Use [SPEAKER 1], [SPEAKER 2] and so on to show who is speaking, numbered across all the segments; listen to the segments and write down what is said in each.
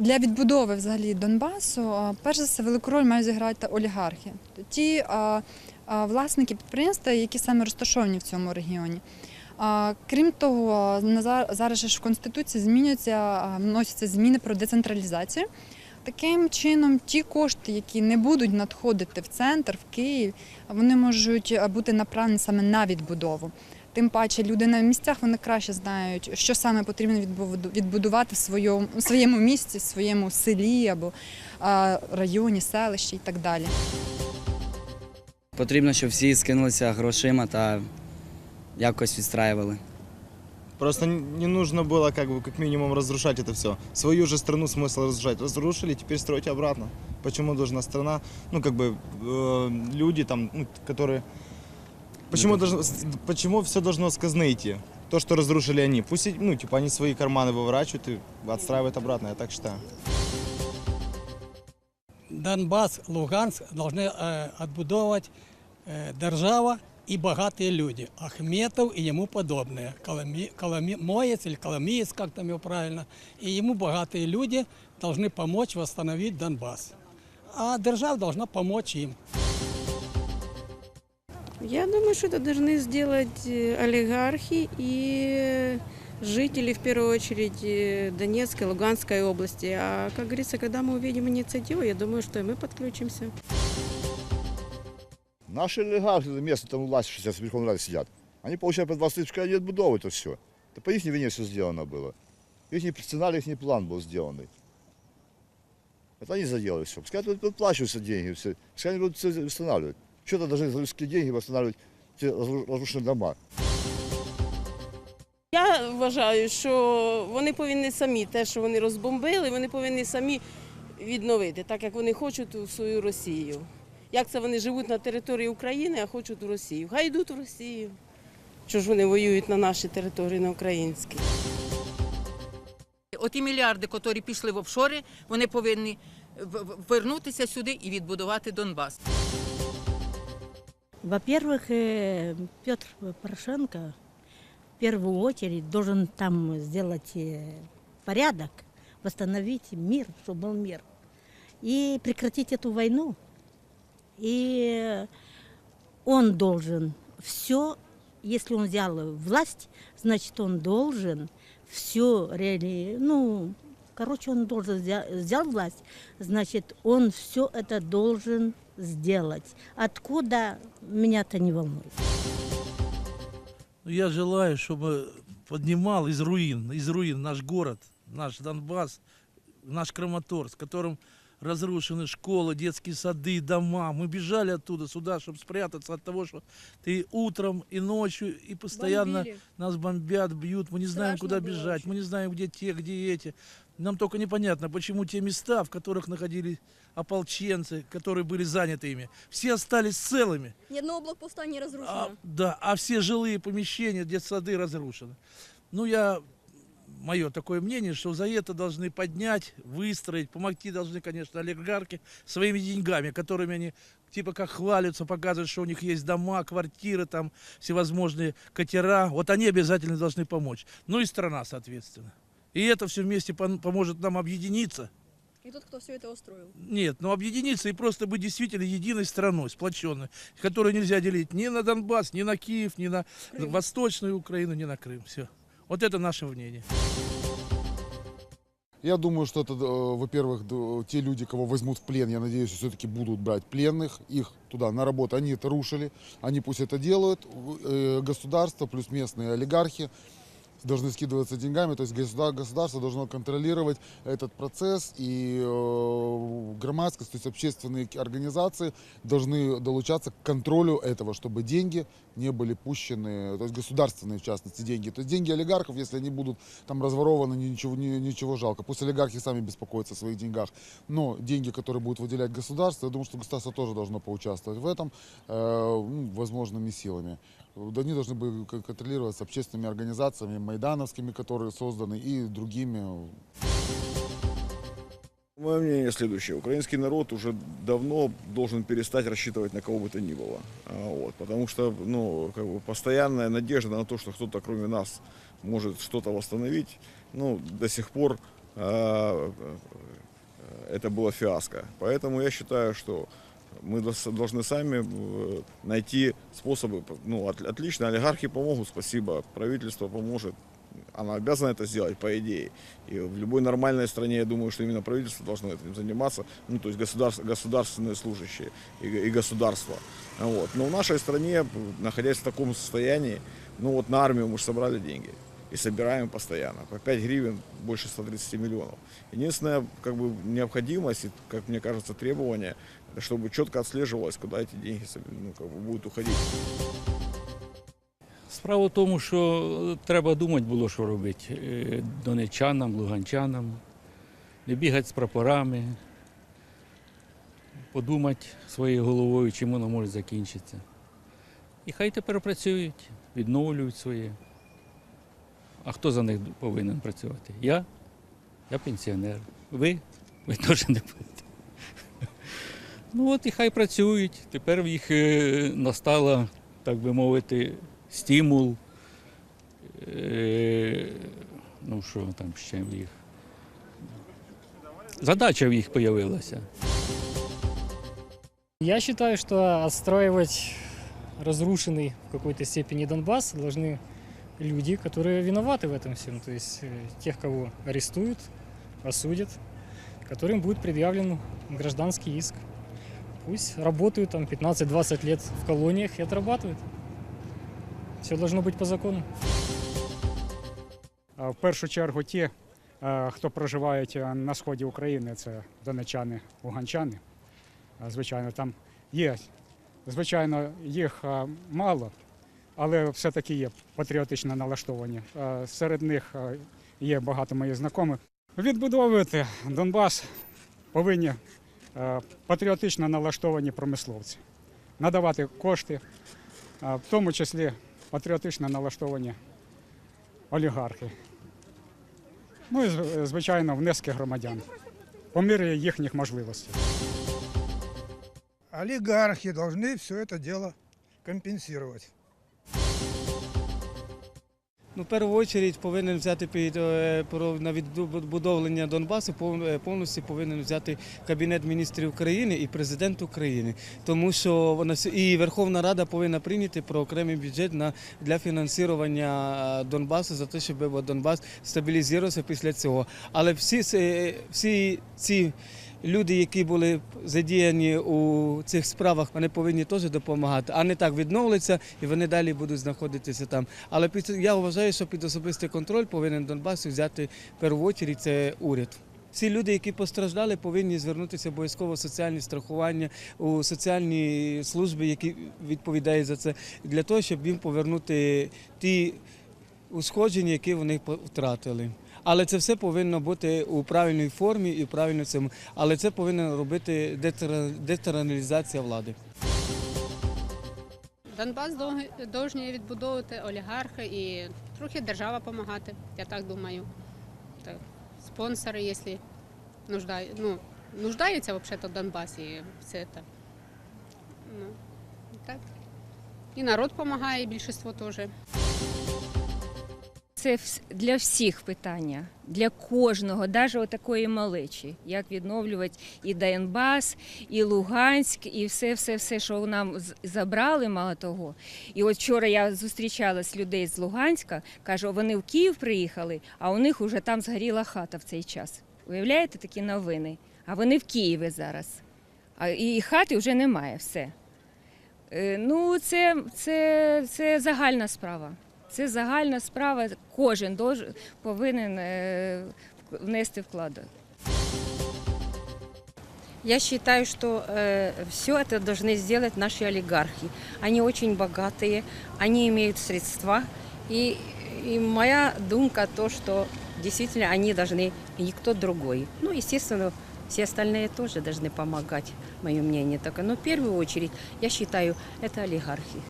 [SPEAKER 1] Для відбудови взагалі Донбасу, перш за все, велику роль мають зіграти олігархи. Ті власники підприємства, які саме розташовані в цьому регіоні. Крім того, зараз ж в Конституції змінюються, вносяться зміни про децентралізацію. Таким чином, ті кошти, які не будуть надходити в центр, в Київ, вони можуть бути направлені саме на відбудову. Тим паче люди на місцях вони краще знають, що саме потрібно відбуду- відбудувати в своєму, в своєму місті, в своєму селі або а, районі, селищі і так далі.
[SPEAKER 2] Потрібно, щоб всі скинулися грошима та якось відстраювали.
[SPEAKER 3] Просто не нужно было как бы как минимум разрушать это все. Свою же страну смысл разрушать. Разрушили, теперь стройте обратно. Почему должна страна, ну как бы э, люди там, ну, которые... Почему, должно, почему все должно с казны идти? То, что разрушили они. Пусть, ну, типа, они свои карманы выворачивают и отстраивают обратно, я так считаю.
[SPEAKER 4] Донбасс, Луганск должны э, отбудовывать э, держава и богатые люди. Ахметов и ему подобные. Коломи, Коломоец или Коломиец, как там его правильно. И ему богатые люди должны помочь восстановить Донбасс. А держава должна помочь им.
[SPEAKER 5] Я думаю, что это должны сделать э, олигархи и жители, в первую очередь, э, Донецкой, Луганской области. А, как говорится, когда мы увидим инициативу, я думаю, что и мы подключимся.
[SPEAKER 6] Наши олигархи место там власти сейчас в Верховной Раде сидят. Они получают по 20 тысяч, они отбудовывают это все. Это по их вине все сделано было. Их сценарий, их план был сделанный. Это они заделали все. Пускай тут выплачиваются деньги, все. пускай они будут все восстанавливать. Что-то должны за людские деньги восстанавливать те разру- разрушенные дома.
[SPEAKER 7] Я вважаю, що вони повинні самі те, що вони розбомбили, вони повинні самі відновити, так як вони хочуть у свою Росію. Як це вони живуть на території України, а хочуть у Росію? Хай йдуть у Росію. Чого ж вони воюють на нашій території, на українській?
[SPEAKER 8] Оті мільярди, які пішли в офшори, вони повинні в- в- вернутися сюди і відбудувати Донбас.
[SPEAKER 9] Во-первых, э, Петр Порошенко в первую очередь должен там сделать э, порядок, восстановить мир, чтобы был мир, и прекратить эту войну. И он должен все, если он взял власть, значит, он должен все реали, ну, короче, он должен взя- взял власть, значит, он все это должен сделать. Откуда меня-то не волнует.
[SPEAKER 10] Ну, Я желаю, чтобы поднимал из руин, из руин наш город, наш Донбасс, наш Краматорск, в котором разрушены школы, детские сады, дома. Мы бежали оттуда сюда, чтобы спрятаться от того, что ты утром и ночью, и постоянно
[SPEAKER 5] Бомбили.
[SPEAKER 10] нас бомбят, бьют. Мы не знаем,
[SPEAKER 5] Страшно
[SPEAKER 10] куда
[SPEAKER 5] было
[SPEAKER 10] бежать, мы не знаем, где те, где эти. Нам только непонятно, почему те места, в которых находились ополченцы, которые были заняты ими, все остались целыми.
[SPEAKER 11] Ни одного блокпоста не разрушено.
[SPEAKER 10] А, да, а все жилые помещения, детсады разрушены. Ну, я, мое такое мнение, что за это должны поднять, выстроить, помогти должны, конечно, олигархи своими деньгами, которыми они типа как хвалятся, показывают, что у них есть дома, квартиры, там всевозможные катера. Вот они обязательно должны помочь. Ну и страна, соответственно. И это все вместе пом- поможет нам объединиться.
[SPEAKER 11] И тот, кто все это устроил.
[SPEAKER 10] Нет, но объединиться и просто быть действительно единой страной, сплоченной, которую нельзя делить ни на Донбасс, ни на Киев, ни на Восточную Украину, ни на Крым. Все. Вот это наше мнение.
[SPEAKER 12] Я думаю, что это, э, во-первых, те люди, кого возьмут в плен, я надеюсь, все-таки будут брать пленных, их туда на работу. Они это рушили, они пусть это делают. Э, Государство плюс местные олигархи должны скидываться деньгами, то есть государ- государство должно контролировать этот процесс, и э, громадскость, то есть общественные организации должны долучаться к контролю этого, чтобы деньги не были пущены, то есть государственные, в частности, деньги. То есть деньги олигархов, если они будут там разворованы, ничего, ни- ничего жалко. Пусть олигархи сами беспокоятся о своих деньгах. Но деньги, которые будет выделять государство, я думаю, что государство тоже должно поучаствовать в этом э, ну, возможными силами. Они должны были кон- контролироваться общественными организациями, майдановскими, которые созданы, и другими.
[SPEAKER 6] Мое мнение следующее. Украинский народ уже давно должен перестать рассчитывать на кого бы то ни было. А, Вот, потому что ну, как бы постоянная надежда на то, что кто-то кроме нас может что-то восстановить, ну, до сих пор
[SPEAKER 13] э, это было фиаско. Поэтому я считаю, что мы должны сами э, найти способы. Ну, от- отлично, олигархи помогут, спасибо, правительство поможет. Она обязана это сделать, по идее. И в любой нормальной стране, я думаю, что именно правительство должно этим заниматься, ну, то есть государств- государственные служащие и, и государство. Вот. Но в нашей стране, находясь в таком состоянии, ну вот на армию мы же собрали деньги и собираем постоянно. По 5 гривен больше 130 миллионов. Единственная как бы, необходимость, как мне кажется, требование, чтобы четко отслеживалось, куда эти деньги ну, как бы, будут уходить.
[SPEAKER 10] Справа в тому, що треба думати було, що робити е, донечанам, луганчанам, не бігати з прапорами, подумати своєю головою, чим воно може закінчитися. І хай тепер працюють, відновлюють своє. А хто за них повинен працювати? Я? Я пенсіонер. Ви? Ви теж не будете. Ну от і хай працюють. Тепер в їх е, настала, так би мовити, стимул. Е, ну що там ще в їх. Задача в їх з'явилася.
[SPEAKER 14] Я считаю, что отстраивать разрушенный в какой-то степени Донбасс должны люди, которые виноваты в этом всем. То есть э, тех, кого арестуют, осудят, которым будет предъявлен гражданский иск. Пусть работают там 15-20 лет в колониях и отрабатывают. Все должно быть по закону.
[SPEAKER 15] В першу чергу ті, е, хто проживають е, на сході України, це донечани, луганчани. Е, Звичайно, там є, звичайно, їх е, мало, але все-таки є патріотично налаштовані. Серед них є багато моїх знайомих. Відбудовувати Донбас повинні патріотично налаштовані промисловці, надавати кошти, е, в тому числі патріотично налаштовані олігархи. Ну і зв- звичайно внески громадян по мірі їхніх можливостей.
[SPEAKER 4] Олигархи должны все это дело компенсировать.
[SPEAKER 16] Ну, в першу чергу повинен взяти під е, на відбудовлення Донбасу, е, повністю повинен взяти Кабінет міністрів України і президент України, тому що вона і Верховна Рада повинна прийняти про окремий бюджет на для фінансування е, Донбасу за те, щоб Донбас стабілізувався після цього. Але всі всі ці люди, які були задіяні у цих справах, вони повинні теж допомагати, а не так відновляться і вони далі будуть знаходитися там. Але під, я вважаю, що під особистий контроль повинен Донбас взяти першу це уряд. Всі люди, які постраждали, повинні звернутися обов'язково в соціальні страхування у соціальні служби, які відповідають за це, для того, щоб їм повернути ті ушкодження, які вони втратили. Але це все повинно бути у правильній формі і в правильному цьому. Але це повинна робити детера- влади.
[SPEAKER 17] Донбас дов- відбудовувати олігархи і трохи держава допомагати, я так думаю. Так, спонсори, якщо нуждаю, ну, нуждаються взагалі в Донбасі і все це. Ну, так. І народ допомагає, і більшість теж.
[SPEAKER 18] Це для всіх питання, для кожного, навіть отакої малечі, як відновлювати і Донбас, і Луганськ, і все, все, все, що нам забрали, мало того. І от вчора я зустрічала з людей з Луганська, кажу, вони в Київ приїхали, а у них вже там згоріла хата в цей час. Уявляєте такі новини? А вони в Києві зараз. А і хати вже немає, все. Е, Ну, це, це, це загальна справа. Це загальна справа. Кожен повинен внести вклад.
[SPEAKER 19] Я считаю, что все это должны сделать наши олигархи. Они очень богатые, они имеют средства. И, и моя думка то, что действительно они должны, и никто другой. Ну, естественно, все остальные тоже должны помогать, мое мнение такое. Но в первую очередь, я считаю, это олигархи.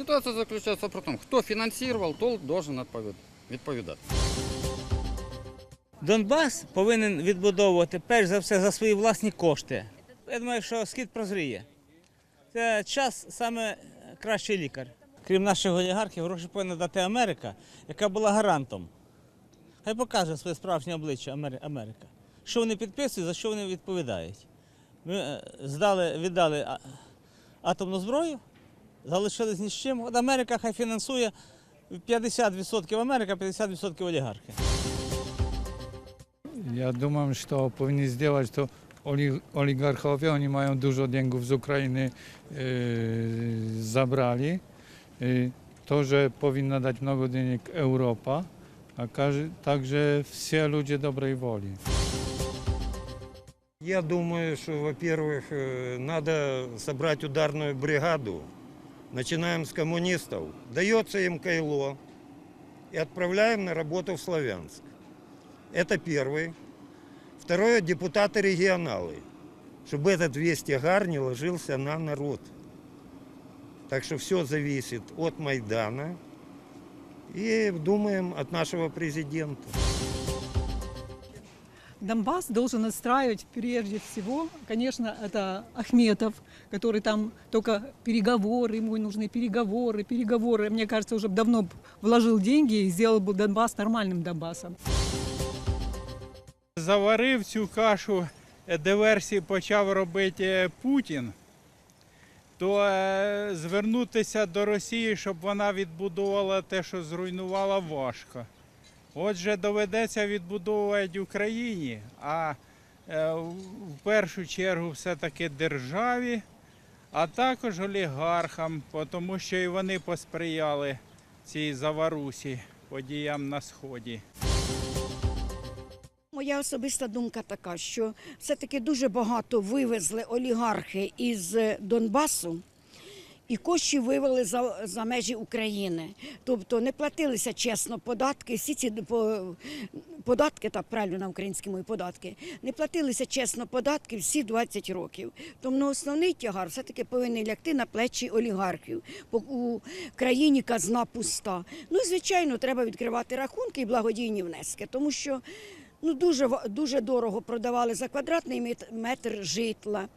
[SPEAKER 20] Ситуация заключается в том, кто финансировал, тот должен отповед- відповідати.
[SPEAKER 21] Донбас повинен відбудовувати перш за все за свої власні кошти. Я думаю, що схід прозріє. Це час саме кращий лікар. Крім наших олігархів, гроші повинна дати Америка, яка була гарантом. Хай покаже своє справжнє обличчя Америка. Що вони підписують, за що вони відповідають. Ми е, здали, віддали атомну зброю, залишились ні з чим. От Америка хай фінансує 50% Америка, 50% олігархи.
[SPEAKER 22] Ja думаю, що повинні зробити, що oli- oligarchowie, oni mają dużo dzięków z Ukrainy e, zabrali. E, to, że powinna dać mnogo dziennik Europa, a każe, także wszyscy ludzie dobrej woli.
[SPEAKER 23] Я думаю, что, во-первых, э, надо собрать ударную бригаду. Начинаем с коммунистов. Дается им кайло и отправляем на работу в Славянск. Это первый. Второе, депутаты-регионалы. Чтобы этот весь тягар не ложился на народ. Так что все зависит от Майдана и думаем от нашего президента.
[SPEAKER 24] Донбасс должен отстраивать прежде всего, конечно, это Ахметов, который там только переговоры, ему нужны переговоры, переговоры. Мне кажется, уже б давно б вложил деньги и сделал бы Донбасс нормальным Донбассом.
[SPEAKER 17] Заварив цю кашу, е, диверсії почав робити е, Путін, то е, звернутися до Росії, щоб вона відбудувала те, що зруйнувала, важко. Отже, доведеться відбудовувати Україні, а е, в першу чергу все-таки державі, а також олігархам, тому що і вони посприяли цій заварусі подіям на Сході.
[SPEAKER 25] Моя особиста думка така, що все-таки дуже багато вивезли олігархи із е, Донбасу. І коштів вивели за, за межі України. Тобто не платилися чесно податки, всі ці податки, так правильно на українській мові податки, не платилися чесно податки всі 20 років. Тому основний тягар все-таки повинен лягти на плечі олігархів. Бо у країні казна пуста. Ну і звичайно, треба відкривати рахунки і благодійні внески, тому що ну, дуже, дуже дорого продавали за квадратний метр житла.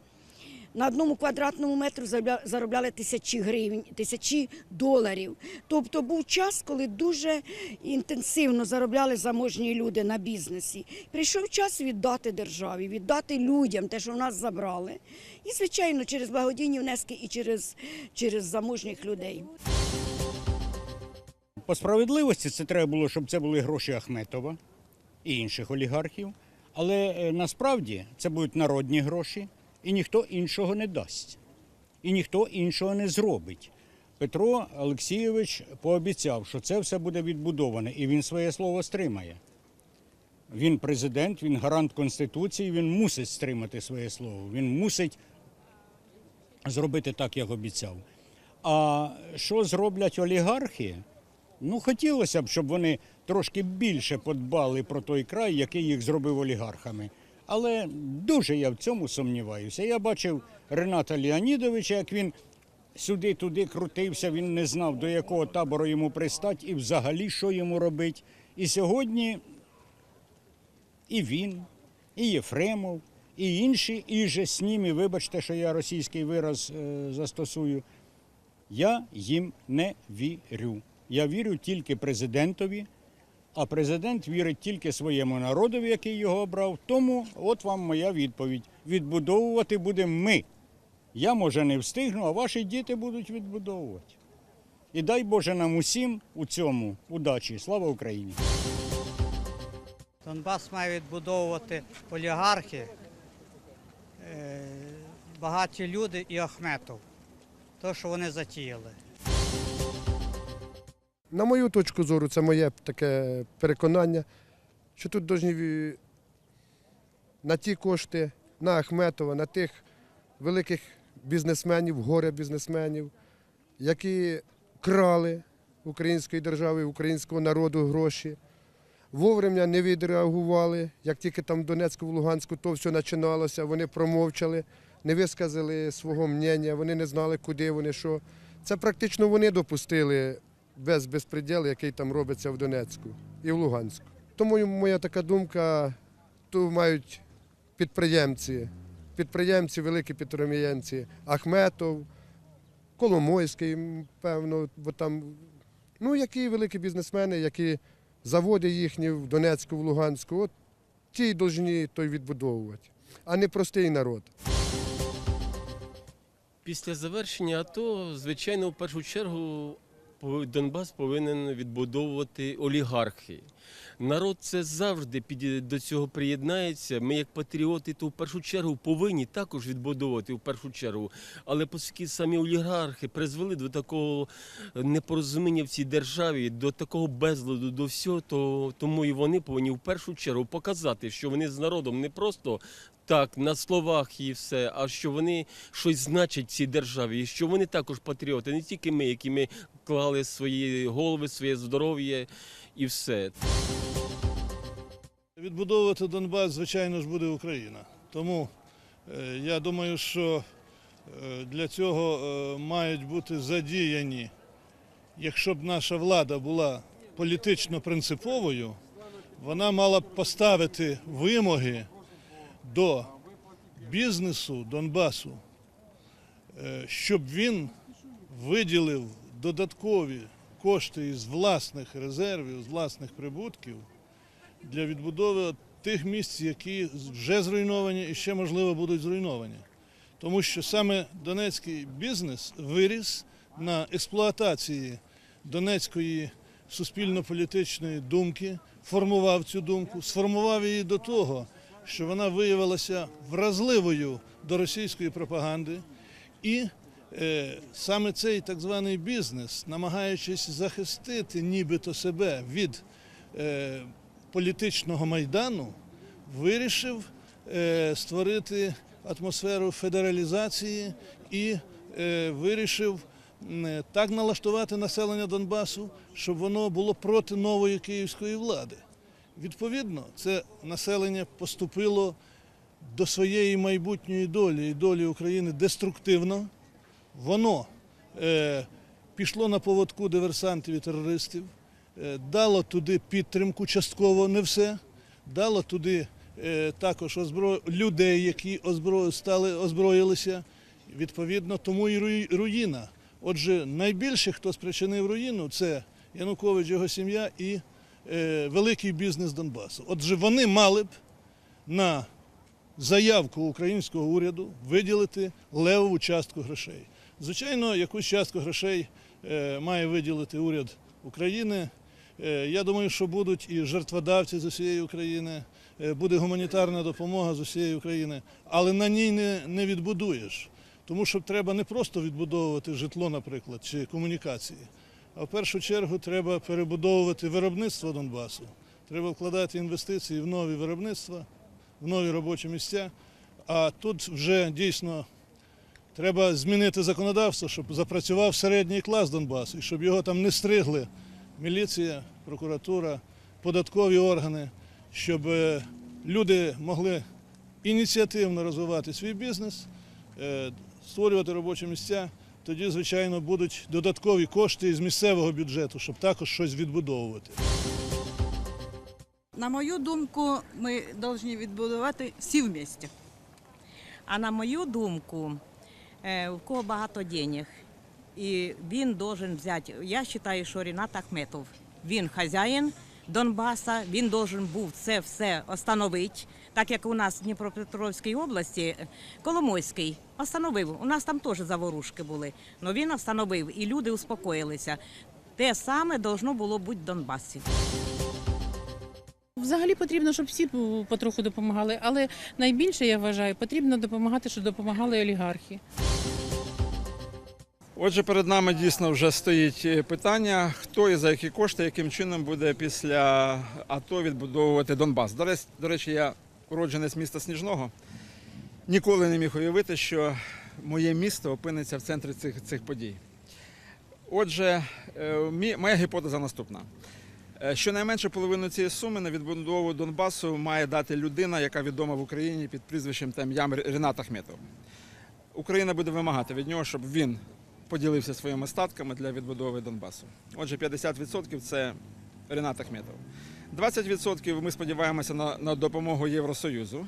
[SPEAKER 25] На одному квадратному метру заробляли тисячі гривень, тисячі доларів. Тобто був час, коли дуже інтенсивно заробляли заможні люди на бізнесі. Прийшов час віддати державі, віддати людям те, що в нас забрали. І, звичайно, через благодійні внески і через, через заможніх людей.
[SPEAKER 26] По справедливості це треба було, щоб це були гроші Ахметова і інших олігархів. Але е, насправді це будуть народні гроші, і ніхто іншого не дасть. І ніхто іншого не зробить. Петро Олексійович пообіцяв, що це все буде відбудоване, і він своє слово стримає. Він президент, він гарант Конституції, він мусить стримати своє слово. Він мусить зробити так, як обіцяв. А що зроблять олігархи? Ну, хотілося б, щоб вони трошки більше подбали про той край, який їх зробив олігархами. Але дуже я в цьому сумніваюся. Я бачив Рената Леонідовича, як він сюди-туди крутився, він не знав, до якого табору йому пристать і взагалі що йому робить. І сьогодні і він, і Єфремов, і інші, і же з ними, вибачте, що я російський вираз е, застосую, я їм не вірю. Я вірю тільки президентові, а президент вірить тільки своєму народові, який його обрав. Тому от вам моя відповідь. Відбудовувати будемо ми. Я, може, не встигну, а ваші діти будуть відбудовувати. І дай Боже нам усім у цьому удачі. Слава Україні!
[SPEAKER 27] Донбас має відбудовувати олігархи, е, багаті люди і Ахметов. То, що вони затіяли.
[SPEAKER 28] На мою точку зору, це моє таке переконання, що тут повинні на ті кошти, на Ахметова, на тих великих бізнесменів, горе бізнесменів, які крали української держави, українського народу гроші, вовремя не відреагували, як тільки там в Донецьку, в Луганську то все починалося, вони промовчали, не висказали свого мнення, вони не знали, куди вони, що. Це практично вони допустили без безпреділу, який там робиться в Донецьку і в Луганську. Тому моя така думка, тут мають підприємці, підприємці, великі підприємці, Ахметов, Коломойський, певно, бо там, ну, які великі бізнесмени, які заводи їхні в Донецьку, в Луганську, от ті й повинні той відбудовувати, а не простий народ.
[SPEAKER 29] Після завершення АТО, звичайно, в першу чергу Донбас повинен відбудовувати олігархи. Народ це завжди під, до цього приєднається. Ми, як патріоти, то в першу чергу повинні також відбудовувати в першу чергу. Але оскільки самі олігархи призвели до такого непорозуміння в цій державі, до такого безладу, до всього, то тому і вони повинні в першу чергу показати, що вони з народом не просто так, на словах і все, а що вони щось значать цій державі, і що вони також патріоти, не тільки ми, які ми клали свої голови, своє здоров'я і все.
[SPEAKER 30] Відбудовувати Донбас, звичайно ж, буде Україна. Тому е, я думаю, що е, для цього е, мають бути задіяні, якщо б наша влада була політично принциповою, вона мала б поставити вимоги до бізнесу Донбасу, щоб він виділив додаткові кошти із власних резервів, з власних прибутків для відбудови тих місць, які вже зруйновані і ще, можливо, будуть зруйновані. Тому що саме донецький бізнес виріс на експлуатації донецької суспільно-політичної думки, формував цю думку, сформував її до того, що вона виявилася вразливою до російської пропаганди. І саме цей так званий бізнес, намагаючись захистити нібито себе від е, політичного майдану, вирішив е, створити атмосферу федералізації і е, вирішив е, так налаштувати населення Донбасу, щоб воно було проти нової київської влади. Відповідно, це населення поступило до своєї майбутньої долі і долі України деструктивно. Воно е, пішло на поводку диверсантів і терористів, е, дало туди підтримку частково, не все, дало туди е, також озбро... людей, які озбро... стали озброїлися. Відповідно, тому і руїна. Отже, найбільше, хто спричинив руїну, це Янукович, його сім'я і е, великий бізнес Донбасу. Отже, вони мали б на заявку українського уряду виділити левову частку грошей. Звичайно, якусь частку грошей е, має виділити уряд України. Е, я думаю, що будуть і жертводавці з усієї України, е, буде гуманітарна допомога з усієї України, але на ній не, не відбудуєш. Тому що треба не просто відбудовувати житло, наприклад, чи комунікації, а в першу чергу треба перебудовувати виробництво Донбасу. Треба вкладати інвестиції в нові виробництва, в нові робочі місця. А тут вже дійсно треба змінити законодавство, щоб запрацював середній клас Донбасу, і щоб його там не стригли міліція, прокуратура, податкові органи, щоб е, люди могли ініціативно розвивати свій бізнес, е, створювати робочі місця. Тоді, звичайно, будуть додаткові кошти із місцевого бюджету, щоб також щось відбудовувати.
[SPEAKER 31] На мою думку, ми повинні відбудувати всі вместе.
[SPEAKER 19] А на мою думку, у кого багато денег, і він должен взяти. Я вважаю, що Рінат Ахметов, він хазяїн Донбаса, він должен був це все остановити, так як у нас в Дніпропетровській області е, Коломойський остановив. У нас там теж заворушки були. але він встановив і люди успокоїлися. Те саме должно було бути в Донбасі.
[SPEAKER 32] Взагалі потрібно, щоб всі потроху допомагали, але найбільше я вважаю, потрібно допомагати, щоб допомагали олігархи.
[SPEAKER 33] Отже, перед нами дійсно вже стоїть е, питання, хто і за які кошти, яким чином буде після АТО відбудовувати Донбас. До речі, я уродженець міста Сніжного. Ніколи не міг уявити, що моє місто опиниться в центрі цих, цих подій. Отже, е, моя гіпотеза наступна. Е, Щонайменше половину цієї суми на відбудову Донбасу має дати людина, яка відома в Україні під прізвищем та ім'ям Рінат Ахметов. Україна буде вимагати від нього, щоб він поділився своїми статками для відбудови Донбасу. Отже, 50% це Рінат Ахметов. 20% ми сподіваємося на, на допомогу Євросоюзу,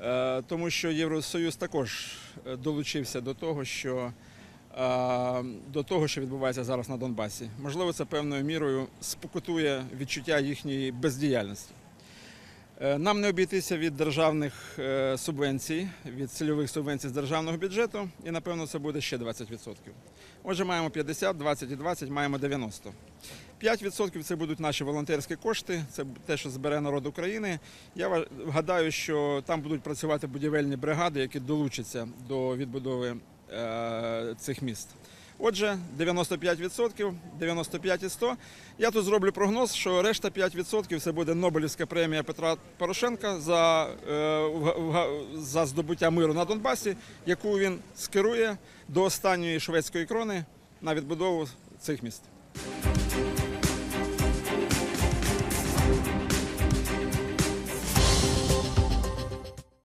[SPEAKER 33] е, тому що Євросоюз також е, долучився до того, що е, до того, що відбувається зараз на Донбасі. Можливо, це певною мірою спокутує відчуття їхньої бездіяльності. Е, Нам не обійтися від державних е, субвенцій, від цільових субвенцій з державного бюджету, і напевно це буде ще 20%. Отже, маємо 50, 20 і 20, маємо 90. 5% це будуть наші волонтерські кошти, це те, що збере народ України. Я гадаю, що там будуть працювати будівельні бригади, які долучаться до відбудови е, цих міст. Отже, 95%, 95 і 100. Я тут зроблю прогноз, що решта 5% це буде Нобелівська премія Петра Порошенка за, е, за здобуття миру на Донбасі, яку він скерує до останньої шведської крони на відбудову цих міст.